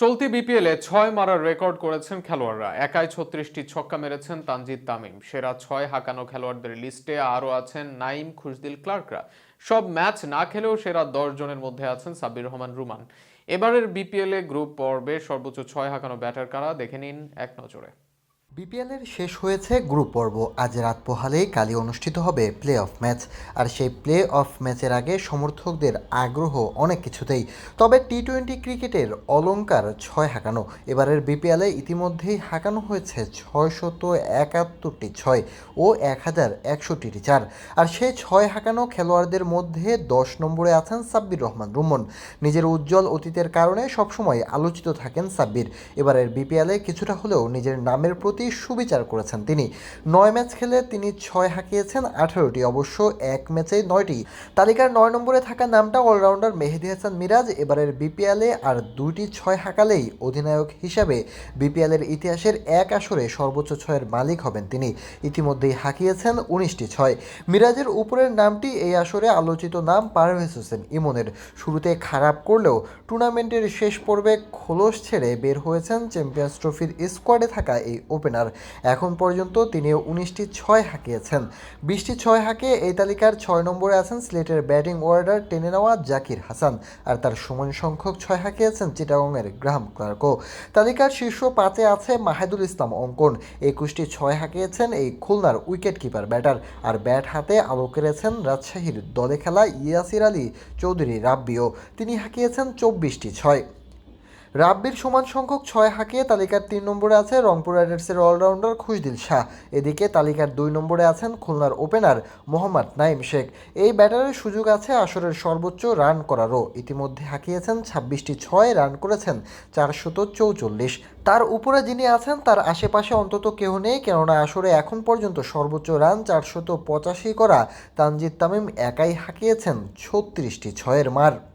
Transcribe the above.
চলতি বিপিএলে ছয় মারার রেকর্ড করেছেন খেলোয়াড়রা। একাই ছত্রিশটি ছক্কা মেরেছেন তানজিদ তামিম। সেরা ছয় হাঁকানো খেলোয়াড়দের লিস্টে আরও আছেন নাইম খুশদিল ক্লার্করা। সব ম্যাচ না খেলেও সেরা দশ জনের মধ্যে আছেন সাব্বির রহমান রুমান। এবারের বিপিএলে গ্রুপ পর্বে সর্বোচ্চ ছয় হাঁকানো ব্যাটার কারা? দেখে নিন এক নজরে। বিপিএলের শেষ হয়েছে গ্রুপ পর্ব। আজ রাত পোহালেই কালি অনুষ্ঠিত হবে প্লে অফ ম্যাচ। আর সেই প্লে অফ ম্যাচের আগে সমর্থকদের আগ্রহ অনেক কিছুতেই। তবে টি টোয়েন্টি ক্রিকেটের অলঙ্কার ছয় হাঁকানো। এবারের বিপিএলে ইতিমধ্যেই হাঁকানো হয়েছে ছয়শত একাত্তরটি ছয় ও এক হাজার একষট্টিটি চার। আর সেই ছয় হাঁকানো খেলোয়াড়দের মধ্যে দশ নম্বরে আছেন সাব্বির রহমান রুমন। নিজের উজ্জ্বল অতীতের কারণে সবসময় আলোচিত থাকেন সাব্বির। এবারের বিপিএলে কিছুটা হলেও নিজের নামের প্রতি সুবিচার করেছেন তিনি। নয় ম্যাচ খেলে তিনি ছয় হাঁকিয়েছেন আঠারোটি। অবশ্য এক ম্যাচে নয়টি। তালিকার নয় নম্বরে থাকা নামটা অলরাউন্ডার মেহেদি হাসান মিরাজ। এবারের বিপিএলে আর দুইটি ছয় হাঁকালেই অধিনায়ক হিসাবে বিপিএলের ইতিহাসের এক আসরে সর্বোচ্চ ছয়ের মালিক হবেন তিনি। ইতিমধ্যেই হাঁকিয়েছেন উনিশটি ছয়। মিরাজের উপরের নামটি এই আসরে আলোচিত নাম পারভেজ হোসেন ইমনের। শুরুতে খারাপ করলেও টুর্নামেন্টের শেষ পর্বে খোলস ছেড়ে বের হয়েছেন চ্যাম্পিয়ন্স ট্রফির স্কোয়াডে থাকা এই ওপেনার এখন পর্যন্ত তিনি উনিশটি ছয় হাঁকিয়েছেন। বিশটি ছয় হাঁকে এই তালিকার ছয় নম্বরে আছেন সিলেটের ব্যাটিং অর্ডার টেনে নেওয়া জাকির হাসান আর তার সমান সংখ্যক ছয় হাঁকিয়েছেন চিটাগংয়ের গ্রাহাম ক্লার্কও। তালিকার শীর্ষ পাঁচে আছে মাহেদুল ইসলাম অঙ্কন। একুশটি ছয় হাঁকিয়েছেন এই খুলনার উইকেট কিপার ব্যাটার। আর ব্যাট হাতে আলো কেড়েছেন রাজশাহীর দলে খেলা ইয়াসির আলী চৌধুরী রাব্বিও। তিনি হাঁকিয়েছেন চব্বিশটি ছয়। রাব্বির সমান সংখ্যক ছয় হাঁকিয়ে তালিকার তিন নম্বরে আছে রংপুর রাইডার্সের অলরাউন্ডার খুশদিল শাহ। এদিকে তালিকার দুই নম্বরে আছেন খুলনার ওপেনার মোহাম্মদ নাইম শেখ। এই ব্যাটারের সুযোগ আছে আসরের সর্বোচ্চ রান করারও। ইতিমধ্যে হাঁকিয়েছেন ছাব্বিশটি ছয়, রান করেছেন চারশত চৌচল্লিশ। তার উপরে যিনি আছেন, তার আশেপাশে অন্তত কেউ নেই, কেননা আসরে এখন পর্যন্ত সর্বোচ্চ রান চারশত পঁচাশি করা তানজিদ তামিম একাই হাঁকিয়েছেন ছত্রিশটি ছয়ের মার।